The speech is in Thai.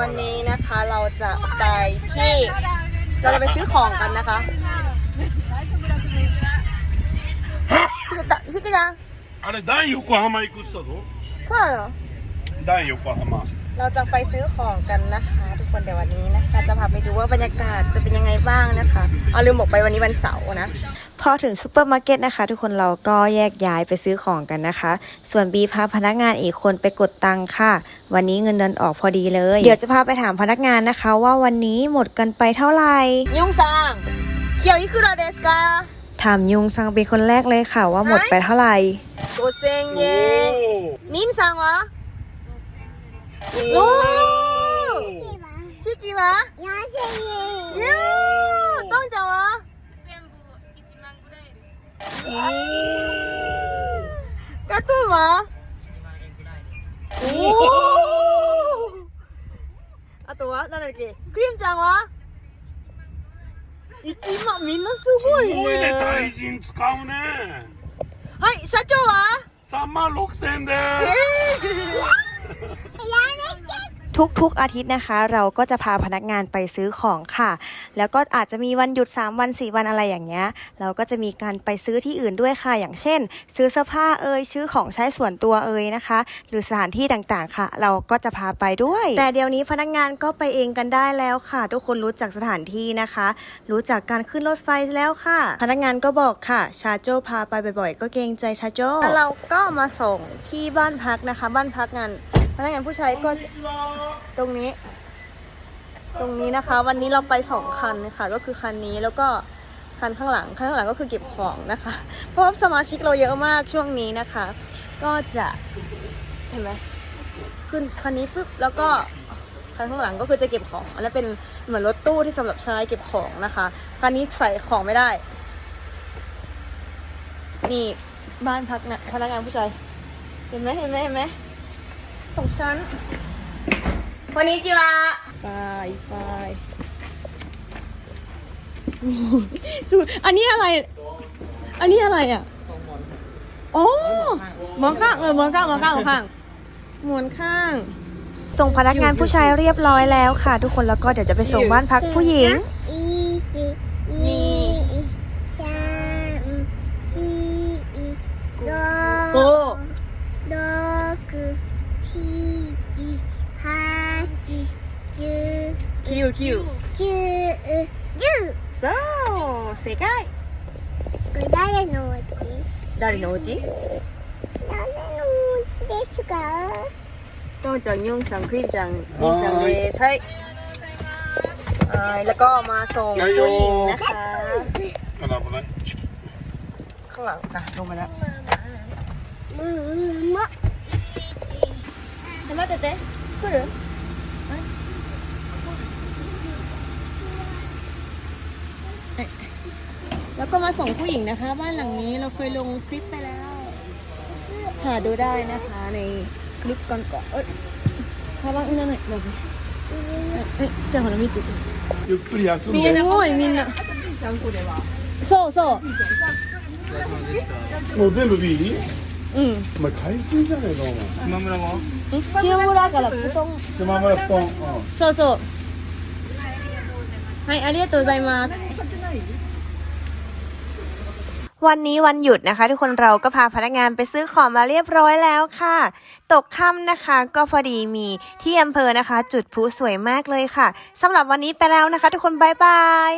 วันนี้นะคะเราจะไปที่ เราจะไปซื้อของกันนะคะชิคกี้ชิคกี้จัง あれ、ダン横浜行くって言ったぞ。 ใช่เหรอ ダン横浜。 เราจะไปซื้อของกันนะคะ ทุกคนเดี๋ยววันนี้นะคะ จะพาไปดูว่าบรรยากาศจะเป็นยังไงบ้างนะคะเอาลืมบอกไปวันนี้วันเสาร์นะ พอถึงซูเปอร์มาร์เก็ตนะคะ ทุกคนเราก็แยกย้ายไปซื้อของกันนะคะ ส่วนบีพาพนักงานอีกคนไปกดตังค่ะ วันนี้เงินเดือนออกพอดีเลย เดี๋ยวจะพาไปถามพนักงานนะคะ ว่าวันนี้หมดกันไปเท่าไหร่ยุงซังเคียวอิคุระเดสกาถามยุงซังเป็นคนแรกเลยค่ะว่าหมดไปเท่าไหร่โกเซงเยนนินซังวะ おおチキは？4000円。いやどんちゃんは？全部万ぐらいですえー、ガトンは？万円ぐらいです。おおあとは？何だっけ？クリムちゃんは？一万みんなすごいね。すごいね。大人使うね。はい社長は？3万6000円です、えー。 ทุกๆอาทิตย์นะคะ เราก็จะพาพนักงานไปซื้อของค่ะ แล้วก็อาจจะมีวันหยุด 3 วัน 4 วันอะไรอย่างเงี้ย เราก็จะมีการไปซื้อที่อื่นด้วยค่ะ อย่างเช่น ซื้อเสื้อผ้าเอ่ยซื้อของใช้ส่วนตัวเอ่ยนะคะ หรือสถานที่ต่างๆค่ะ เราก็จะพาไปด้วย แต่เดี๋ยวนี้พนักงานก็ไปเองกันได้แล้วค่ะ ทุกคนรู้จักสถานที่นะคะ รู้จักการขึ้นรถไฟแล้วค่ะ พนักงานก็บอกค่ะชาโจพาไปบ่อยๆ ก็เกรงใจชาโจแล้วเราก็มาส่งที่บ้านพักนะคะ บ้านพักงาน นักงานผู้ชายก็ตรงนี้ ตรงนี้นะคะ วันนี้เราไปสองคันค่ะ ก็คือคันนี้แล้วก็คันข้างหลังคันข้างหลังก็คือเก็บของนะคะ เพราะสมาชิกเราเยอะมากช่วงนี้นะคะ ก็จะเห็นไหมขึ้นคันนี้ปุ๊บแล้วก็คันข้างหลังก็คือจะเก็บของอันนั้นเป็นเหมือนรถตู้ที่สำหรับใช้เก็บของนะคะคันนี้ใส่ของไม่ได้ นี่บ้านพักนะพนักงานผู้ชายเห็นไหมเห็นไหมเห็นไหม สองชั้นคนนี้จิวะไฟไฟสุดอันนี้อะไร อันนี้อะไรอะอ๋อหมอนข้างเออหมอนข้างหมอนข้างหมอนข้างหมอนข้าง ส่งพนักงานผู้ชายเรียบร้อยแล้วค่ะ ทุกคนแล้วก็เดี๋ยวจะไปส่งบ้านพักผู้หญิง 9 9 9 10そう正解これ誰のお家誰のお家誰のお家ですかとんちゃん、ユンさん、クリムちゃん、リンさんですはいはいแล้วก็มาส่งผู้หญิงนะคะกระดาษอะไรข้างหลังอ่ะลงมาแล้วมือมะแล้วมาเตะ来る แล้วก็มาส่งผู้หญิงนะคะ บ้านหลังนี้เราเคยลงคลิปไปแล้ว หาดูได้นะคะในคลิปก่อนๆเอ้ยカバンいらないどうぞえじゃあほら見ててゆっくり休んすで。ごいみんなそうそもう全部ビールううんお前海水じゃねえか、お前。島村も塩村からプトン島村スポン。うんそうそうはいありがとうございます วันนี้วันหยุดนะคะ ทุกคนเราก็พาพนักงานไปซื้อของมาเรียบร้อยแล้วค่ะ ตกค่ำนะคะ ก็พอดีมีที่อำเภอนะคะ จุดพลุสวยมากเลยค่ะสำหรับวันนี้ไปแล้วนะคะ ทุกคนบายบาย